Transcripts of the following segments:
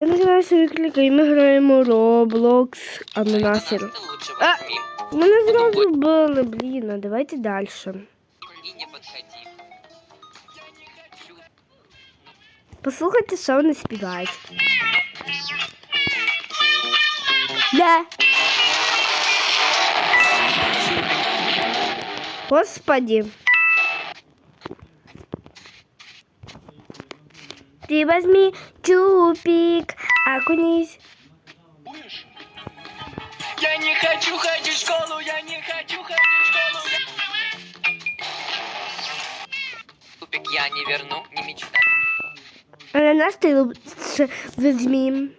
Я називаюся Вікліка, і ми граємо Roblox Ананасір. А! Мене зразу били, блін, а давайте далі. не. Послухайте, що вони співають. Де? Господи. Ты возьми чупик, окунись. Я не хочу ходить в школу, я не хочу ходить в школу. Тупик я не верну, не мечтай. Ананас ты лучше возьми.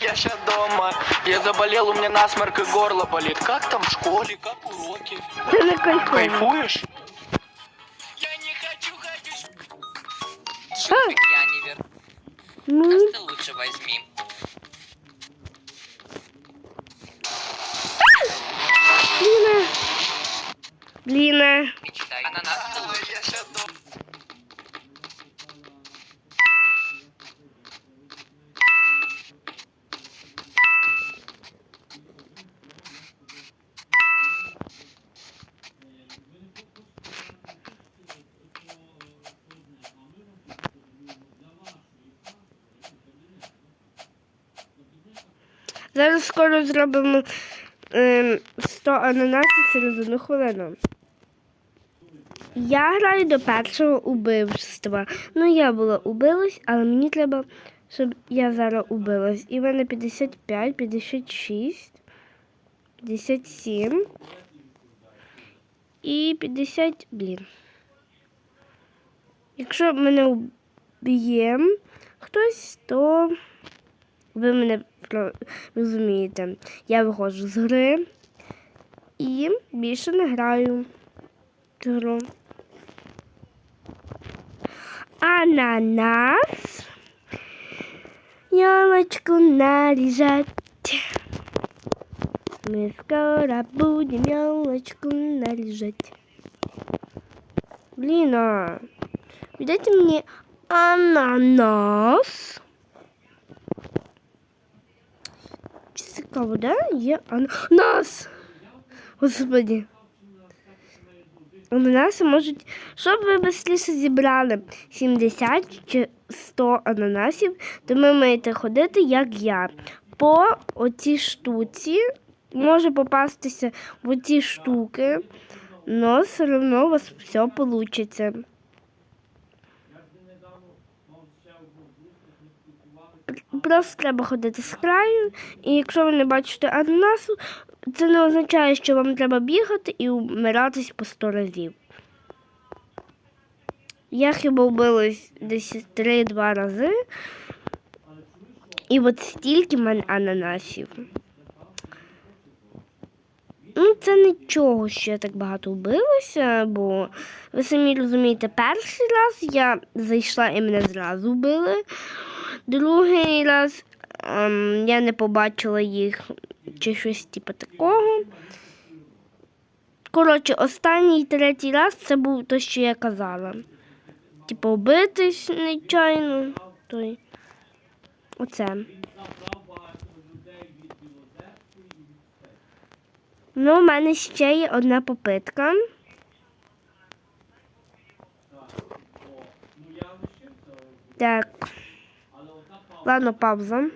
Я сейчас дома, я заболел, у меня насморк и горло болит. Как там в школе, как уроки? Не кайфово. Кайфуешь? В Тупик я не верну. Ну, Ты лучше возьми. Бліна. Бліна. Мечтай. Ананас Зараз скоро зробимо ем, 100 ананасів через одну хвилину. Я граю до першого убивства. Ну, я була убилась, але мені треба, щоб я зараз убилась. І в мене 55, 56, 57 і 50, блін. Якщо мене вб'є хтось, то ви мене про- розумієте. Я виходжу з гри і більше не граю в цю гру. Ананас. Ялочку нарезать. Мы скоро будем елочку наряжать. Блин, а дайте мне ананас. Цікаво, да? Є ананас. Господи. Ананаси можуть, щоб ви швидше зібрали 70 чи 100 ананасів, то ви маєте ходити, як я. По оцій штуці може попастися в оці штуки, але все одно у вас все вийде. Просто треба ходити з краю, і якщо ви не бачите ананасу, це не означає, що вам треба бігати і вмиратись по 100 разів. Я хіба вбилась десь 3-2 рази. І от стільки в мене ананасів. Ну, це нічого, що я так багато вбилася, бо ви самі розумієте, перший раз я зайшла і мене зразу вбили. Другий раз ем, я не побачила їх чи щось типу такого. Коротше, останній третій раз це був те, що я казала. Типу, вбитись нечайно. Той. Оце. Ну, у мене ще є одна попитка. Так. Ладно, пауза.